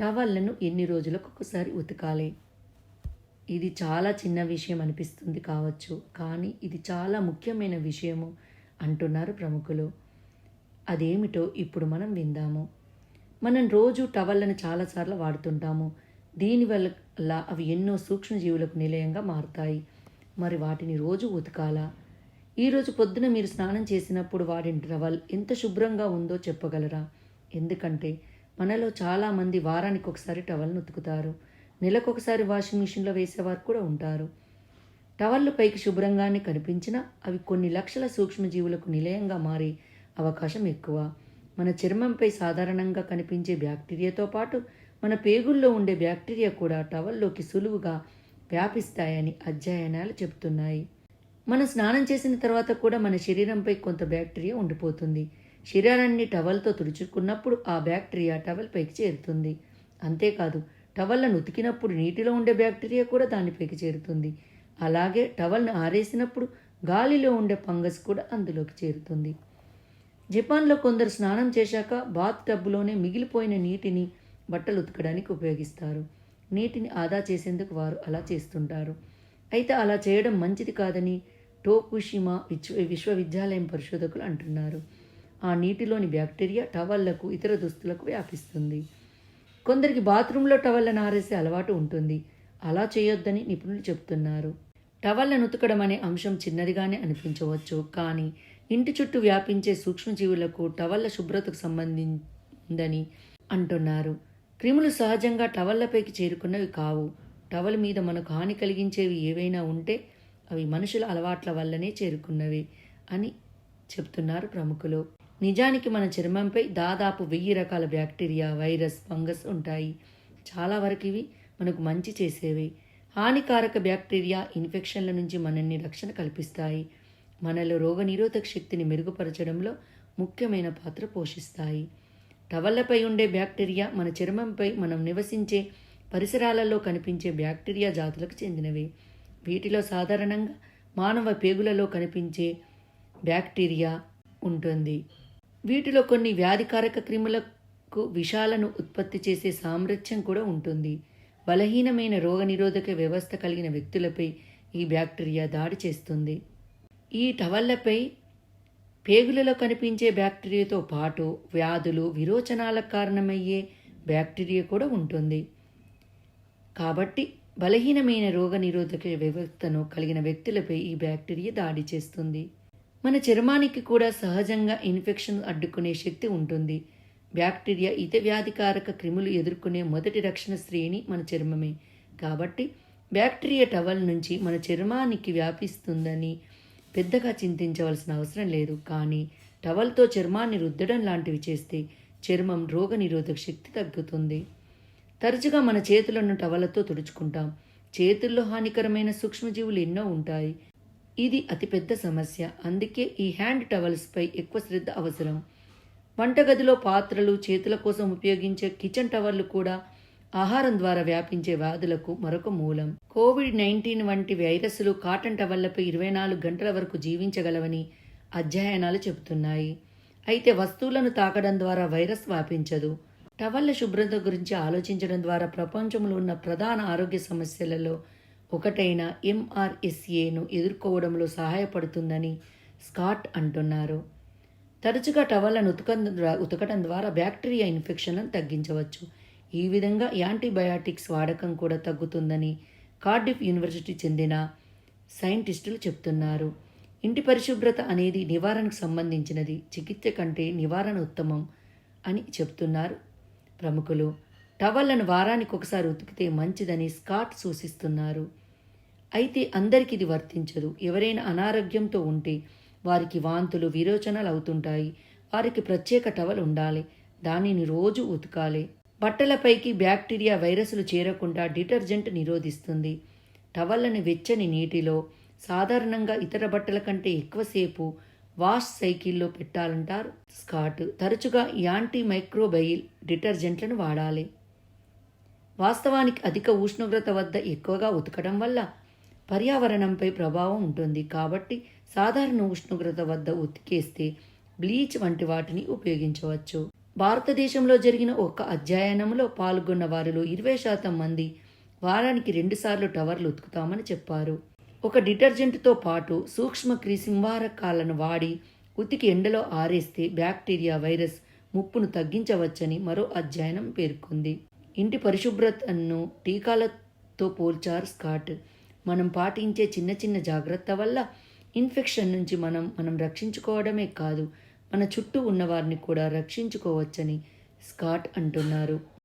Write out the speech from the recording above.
టవల్లను ఎన్ని రోజులకు ఒకసారి ఉతకాలి? ఇది చాలా చిన్న విషయం అనిపిస్తుంది కావచ్చు కానీ ఇది చాలా ముఖ్యమైన విషయము అంటున్నారు ప్రముఖులు. అదేమిటో ఇప్పుడు మనం విందాము. మనం రోజు టవల్లను చాలాసార్లు వాడుతుంటాము. దీనివల్ల అవి ఎన్నో సూక్ష్మజీవులకు నిలయంగా మారుతాయి. మరి వాటిని రోజు ఉతకాలా? ఈరోజు పొద్దున మీరు స్నానం చేసినప్పుడు వాడిన టవల్ ఎంత శుభ్రంగా ఉందో చెప్పగలరా? ఎందుకంటే మనలో చాలామంది వారానికి ఒకసారి టవల్ను ఉతుకుతారు నెలకొకసారి వాషింగ్ మిషన్లో వేసేవారు కూడా ఉంటారు. టవల్లు పైకి శుభ్రంగానే కనిపించినా అవి కొన్ని లక్షల సూక్ష్మజీవులకు నిలయంగా మారే అవకాశం ఎక్కువ. మన చర్మంపై సాధారణంగా కనిపించే బ్యాక్టీరియాతో పాటు మన పేగుల్లో ఉండే బ్యాక్టీరియా కూడా టవల్లోకి సులువుగా వ్యాపిస్తాయని అధ్యయనాలు చెబుతున్నాయి. మనం స్నానం చేసిన తర్వాత కూడా మన శరీరంపై కొంత బ్యాక్టీరియా ఉండిపోతుంది. శరీరాన్ని టవల్తో తుడుచుకున్నప్పుడు ఆ బ్యాక్టీరియా టవల్ పైకి చేరుతుంది. అంతేకాదు టవల్లను ఉతికినప్పుడు నీటిలో ఉండే బ్యాక్టీరియా కూడా దానిపైకి చేరుతుంది. అలాగే టవల్ను ఆరేసినప్పుడు గాలిలో ఉండే ఫంగస్ కూడా అందులోకి చేరుతుంది. జపాన్లో కొందరు స్నానం చేశాక బాత్ టబ్బులోనే మిగిలిపోయిన నీటిని బట్టలు ఉతకడానికి ఉపయోగిస్తారు. నీటిని ఆదా చేసేందుకు వారు అలా చేస్తుంటారు. అయితే అలా చేయడం మంచిది కాదని టోకుషిమా విశ్వ విశ్వవిద్యాలయం పరిశోధకులు అంటున్నారు. ఆ నీటిలోని బ్యాక్టీరియా టవల్లకు ఇతర దుస్తులకు వ్యాపిస్తుంది. కొందరికి బాత్రూంలో టవళ్ళను ఆరేసే అలవాటు ఉంటుంది. అలా చేయొద్దని నిపుణులు చెబుతున్నారు. టవళ్ళను ఉతకడం అనే అంశం చిన్నదిగానే అనిపించవచ్చు కానీ ఇంటి చుట్టూ వ్యాపించే సూక్ష్మజీవులకు టవల్ల శుభ్రతకు సంబంధిందని అంటున్నారు. క్రిములు సహజంగా టవల్లపైకి చేరుకున్నవి కావు. టవల్ మీద మనకు హాని కలిగించేవి ఏవైనా ఉంటే అవి మనుషుల అలవాట్ల వల్లనే చేరుకున్నవి అని చెప్తున్నారు ప్రముఖులు. నిజానికి మన చర్మంపై దాదాపు వెయ్యి రకాల బ్యాక్టీరియా వైరస్ ఫంగస్ ఉంటాయి. చాలా వరకు ఇవి మనకు మంచి చేసేవి. హానికారక బ్యాక్టీరియా ఇన్ఫెక్షన్ల నుంచి మనల్ని రక్షణ కల్పిస్తాయి. మనలో రోగనిరోధక శక్తిని మెరుగుపరచడంలో ముఖ్యమైన పాత్ర పోషిస్తాయి. టవల్లపై ఉండే బ్యాక్టీరియా మన చర్మంపై మనం నివసించే పరిసరాలలో కనిపించే బ్యాక్టీరియా జాతులకు చెందినవి. వీటిలో సాధారణంగా మానవ పేగులలో కనిపించే బ్యాక్టీరియా ఉంటుంది. వీటిలో కొన్ని వ్యాధికారక క్రిములకు విషాలను ఉత్పత్తి చేసే సామర్థ్యం కూడా ఉంటుంది. బలహీనమైన రోగనిరోధక వ్యవస్థ కలిగిన వ్యక్తులపై ఈ బ్యాక్టీరియా దాడి చేస్తుంది. ఈ టవల్లపై పేగులలో కనిపించే బ్యాక్టీరియాతో పాటు వ్యాధులు విరోచనాలకు కారణమయ్యే బ్యాక్టీరియా కూడా ఉంటుంది. కాబట్టి బలహీనమైన రోగనిరోధక వ్యవస్థను కలిగిన వ్యక్తులపై ఈ బ్యాక్టీరియా దాడి చేస్తుంది. మన చర్మానికి కూడా సహజంగా ఇన్ఫెక్షన్ అడ్డుకునే శక్తి ఉంటుంది. బ్యాక్టీరియా ఇత వ్యాధికారక క్రిములు ఎదుర్కొనే మొదటి రక్షణ శ్రేణి మన చర్మమే. కాబట్టి బ్యాక్టీరియా టవల్ నుంచి మన చర్మానికి వ్యాపిస్తుందని పెద్దగా చింతించవలసిన అవసరం లేదు. కానీ టవల్తో చర్మాన్ని రుద్దడం లాంటివి చేస్తే చర్మం రోగనిరోధక శక్తి తగ్గుతుంది. తరచుగా మన చేతులను టవలతో తుడుచుకుంటాం. చేతుల్లో హానికరమైన సూక్ష్మజీవులు ఎన్నో ఉంటాయి. ఇది అతిపెద్ద సమస్య. అందుకే ఈ హ్యాండ్ టవల్స్పై ఎక్కువ శ్రద్ధ అవసరం. వంటగదిలో పాత్రలు చేతుల కోసం ఉపయోగించే కిచెన్ టవర్లు కూడా ఆహారం ద్వారా వ్యాపించే వ్యాధులకు మరొక మూలం. కోవిడ్ నైన్టీన్ వంటి వైరస్లు కాటన్ టవర్లపై ఇరవై నాలుగు గంటల వరకు జీవించగలవని అధ్యయనాలు చెబుతున్నాయి. అయితే వస్తువులను తాకడం ద్వారా వైరస్ వ్యాపించదు. టవర్ల శుభ్రత గురించి ఆలోచించడం ద్వారా ప్రపంచంలో ఉన్న ప్రధాన ఆరోగ్య సమస్యలలో ఒకటైన ఎంఆర్ఎస్ఏను ఎదుర్కోవడంలో సహాయపడుతుందని స్కాట్ అంటున్నారు. తరచుగా టవల్లను ఉతకం ఉతకడం ద్వారా బ్యాక్టీరియా ఇన్ఫెక్షన్లను తగ్గించవచ్చు. ఈ విధంగా యాంటీబయాటిక్స్ వాడకం కూడా తగ్గుతుందని కార్డిఫ్ యూనివర్సిటీ చెందిన సైంటిస్టులు చెప్తున్నారు. ఇంటి పరిశుభ్రత అనేది నివారణకు సంబంధించినది. చికిత్స కంటే నివారణ ఉత్తమం అని చెప్తున్నారు ప్రముఖులు. టవళ్ళను వారానికి ఒకసారి ఉతికితే మంచిదని స్కాట్ సూచిస్తున్నారు. అయితే అందరికీ ఇది వర్తించదు. ఎవరైనా అనారోగ్యంతో ఉంటే వారికి వాంతులు విరోచనాలు అవుతుంటాయి. వారికి ప్రత్యేక టవల్ ఉండాలి. దానిని రోజు ఉతకాలి. బట్టలపైకి బ్యాక్టీరియా వైరస్లు చేరకుండా డిటర్జెంట్ నిరోధిస్తుంది. టవల్లని వెచ్చని నీటిలో సాధారణంగా ఇతర బట్టల కంటే ఎక్కువసేపు వాష్ సైకిల్లో పెట్టాలంటారు స్కాట్. తరచుగా యాంటీ మైక్రోబైల్ డిటర్జెంట్లను వాడాలి. వాస్తవానికి అధిక ఉష్ణోగ్రత వద్ద ఎక్కువగా ఉతకడం వల్ల పర్యావరణంపై ప్రభావం ఉంటుంది. కాబట్టి సాధారణ ఉష్ణోగ్రత వద్ద ఉతికేస్తే బ్లీచ్ వంటి వాటిని ఉపయోగించవచ్చు. భారతదేశంలో జరిగిన ఒక అధ్యయనంలో పాల్గొన్న వారిలో ఇరవై శాతం మంది వారానికి రెండుసార్లు టవర్లు ఉతుకుతామని చెప్పారు. ఒక డిటర్జెంట్తో పాటు సూక్ష్మ క్రిసింహారకాలను వాడి ఉతికి ఎండలో ఆరేస్తే బ్యాక్టీరియా వైరస్ ముప్పును తగ్గించవచ్చని మరో అధ్యయనం పేర్కొంది. ఇంటి పరిశుభ్రతను టీకాలతో పోల్చారు స్కాట్. మనం పాటించే చిన్న చిన్న జాగ్రత్త వల్ల ఇన్ఫెక్షన్ నుంచి మనం మనం రక్షించుకోవడమే కాదు మన చుట్టూ ఉన్నవారిని కూడా రక్షించుకోవచ్చని స్కాట్ అంటున్నారు.